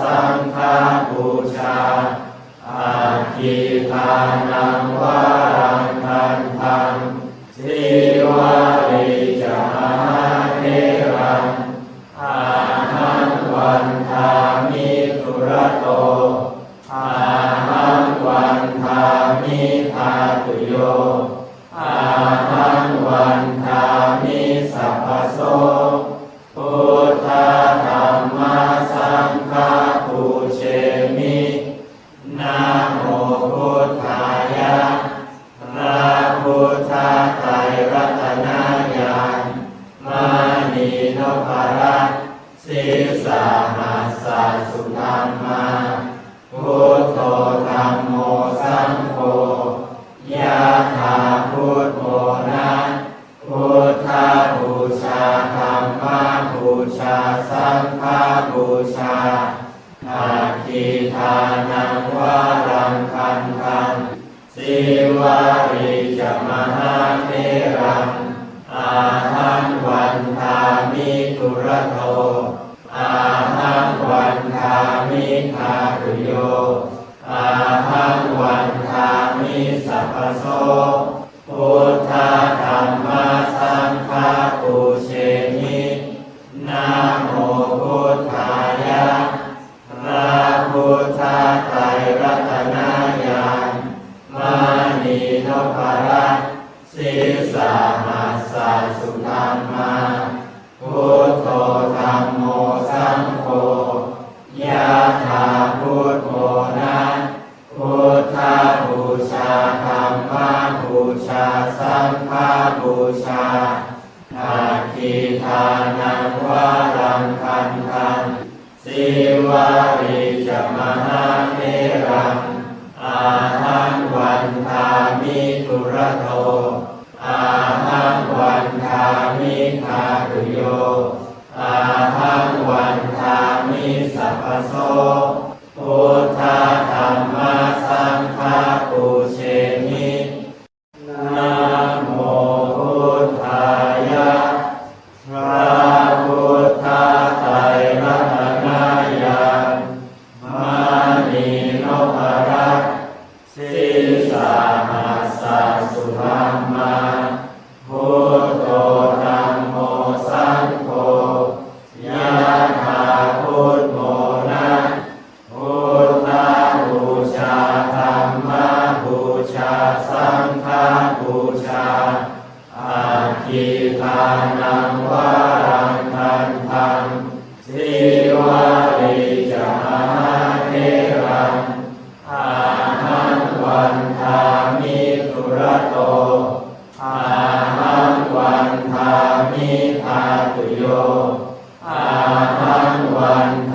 สังฆบูชาอาทิทานังวารังคันทังสิวาริจมหาเทรังอาหังวันทามิตุระโตอาหังวันทามิทาตุโย สุธรรมาพุทโธธรรมโมสังโฆยะถาพุทโมนะพุทธบูชาธรรมาบูชาสังฆบูชาอาทิทานังวารังคันทังสิวาริจมหาเทรังอาหังวันทามิตุระโต มิสัพพโสพุทธธรรมสังฆปูเชมินะโมพุทธายะพระพุทธไตรรัตนายานมานีนพรัตน์ศีสาหัสสะสุธรรมาพุทโธธรรมโมสังโฆยะถาพุท ชาอาทิทานังวารังคันทังสิวาริจมหาเทรังอาหังวันทามิตุระโตอาหังวันทามิทาตุโยอาหังวันทามิสัพพโส มิตุรโตอาหังวันทามิทาตุโยอาหังวันท